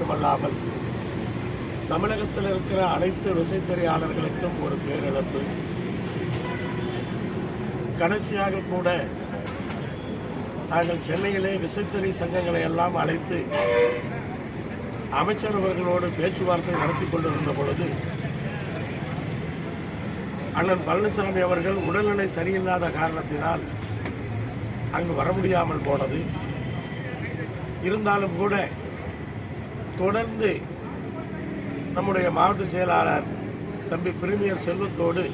மட்டுமல்லாமல் தமிழகத்தில் இருக்கிற அனைத்து விசைத்தறியாளர்களுக்கும் ஒரு பேரிழப்பு. கடைசியாக கூட நாங்கள் சென்னையிலே விசைத்தறி சங்கங்களை எல்லாம் அழைத்து அமைச்சர் அவர்களோடு பேச்சுவார்த்தை நடத்தி கொண்டிருந்த பொழுது அண்ணன் பழனிசாமி அவர்கள் உடல்நிலை சரியில்லாத காரணத்தினால் அங்கு வர முடியாமல் போனது. இருந்தாலும் கூட தொடர்ந்து நம்முடைய மாவட்ட செயலாளர் தம்பி பிரிமியர் செல்வத்தோடு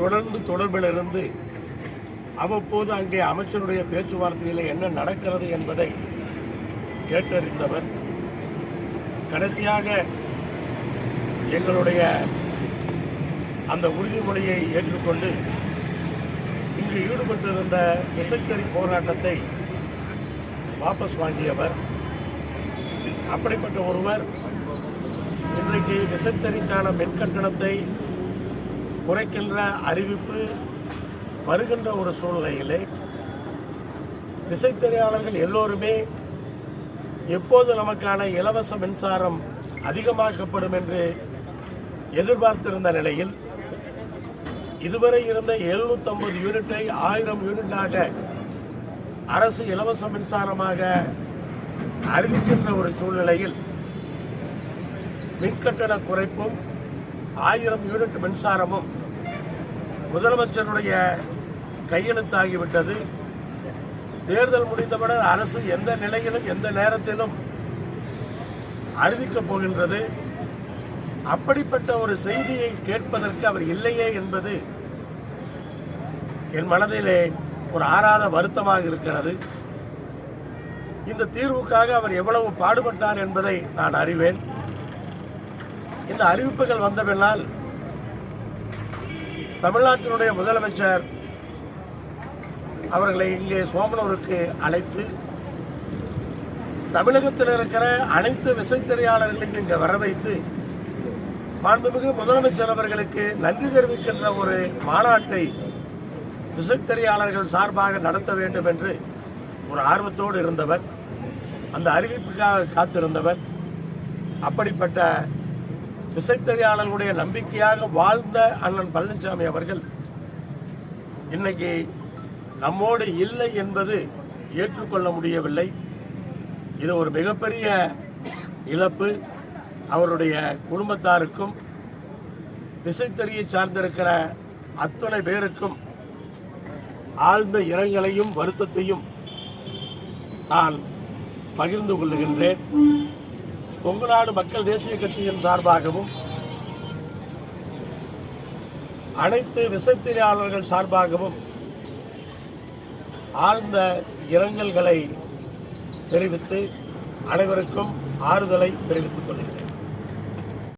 தொடர்ந்து தொடர்பில் இருந்து அவ்வப்போது அங்கே அமைச்சருடைய பேச்சுவார்த்தையில் என்ன நடக்கிறது என்பதை கேட்டறிந்தவர். கடைசியாக எங்களுடைய அந்த உறுதிமொழியை ஏற்றுக்கொண்டு இன்று ஈடுபட்டிருந்த விசைத்தறி போராட்டத்தை வாபஸ் வாங்கியவர் அப்படிப்பட்ட ஒருவர் இன்றைக்கு விசைத்தறிக்கான மின் கட்டணத்தை குறைக்கின்ற அறிவிப்பு வருகின்ற ஒரு சூழ்நிலையிலே விசைத்தறியாளர்கள் எல்லோருமே எப்போது நமக்கான இலவச மின்சாரம் அதிகமாக்கப்படும் என்று எதிர்பார்த்திருந்த நிலையில் இதுவரை இருந்த 750 யூனிட்டை ஆயிரம் யூனிட்டாக அரசு இலவச மின்சாரமாக அறிவிக்கின்ற ஒரு சூழ்நிலையில் மின்கட்டண குறைப்பும் ஆயிரம் யூனிட் மின்சாரமும் முதலமைச்சருடைய கையெழுத்தாகிவிட்டது. தேர்தல் முடிந்தவுடன் அரசு எந்த நிலையிலும் எந்த நேரத்திலும் அறிவிக்கப் போகின்றது. அப்படிப்பட்ட ஒரு செய்தியை கேட்பதற்கு அவர் இல்லையே என்பது என் மனதிலே ஒரு ஆறாத வருத்தமாக இருக்கிறது. இந்த தீர்வுக்காக அவர் எவ்வளவு பாடுபட்டார் என்பதை நான் அறிவேன். இந்த அறிவிப்புகள் வந்த பின்னால் தமிழ்நாட்டினுடைய முதலமைச்சர் அவர்களை இங்கே சோமனூருக்கு அழைத்து தமிழகத்தில் இருக்கிற அனைத்து விசைத்தறியாளர்களையும் இங்கே வர வைத்து மாண்புமிகு முதலமைச்சர் அவர்களுக்கு நன்றி தெரிவிக்கின்ற ஒரு மாநாட்டை விசைத்தறியாளர்கள் சார்பாக நடத்த வேண்டும் என்று ஒரு ஆர்வத்தோடு இருந்தவர் அந்த அறிவிப்புக்காக காத்திருந்தவர் அப்படிப்பட்ட விசைத்தறியாளர்களுடைய நம்பிக்கையாக வாழ்ந்த அண்ணன் பழனிசாமி அவர்கள் இன்னைக்கு நம்மோடு இல்லை என்பது ஏற்றுக்கொள்ள முடியவில்லை. இது ஒரு மிகப்பெரிய இழப்பு. அவருடைய குடும்பத்தாருக்கும் விசைத்தறியை சார்ந்திருக்கிற அத்தனை பேருக்கும் ஆழ்ந்த இரங்கலையும் வருத்தத்தையும் நான் பகிர்ந்து கொள்ளுகின்றேன். கொங்குநாடு மக்கள் தேசிய கட்சியின் சார்பாகவும் அனைத்து விசைத்திரையாளர்கள் சார்பாகவும் ஆழ்ந்த இரங்கல்களை தெரிவித்து அனைவருக்கும் ஆறுதலை தெரிவித்துக் கொள்கிறேன்.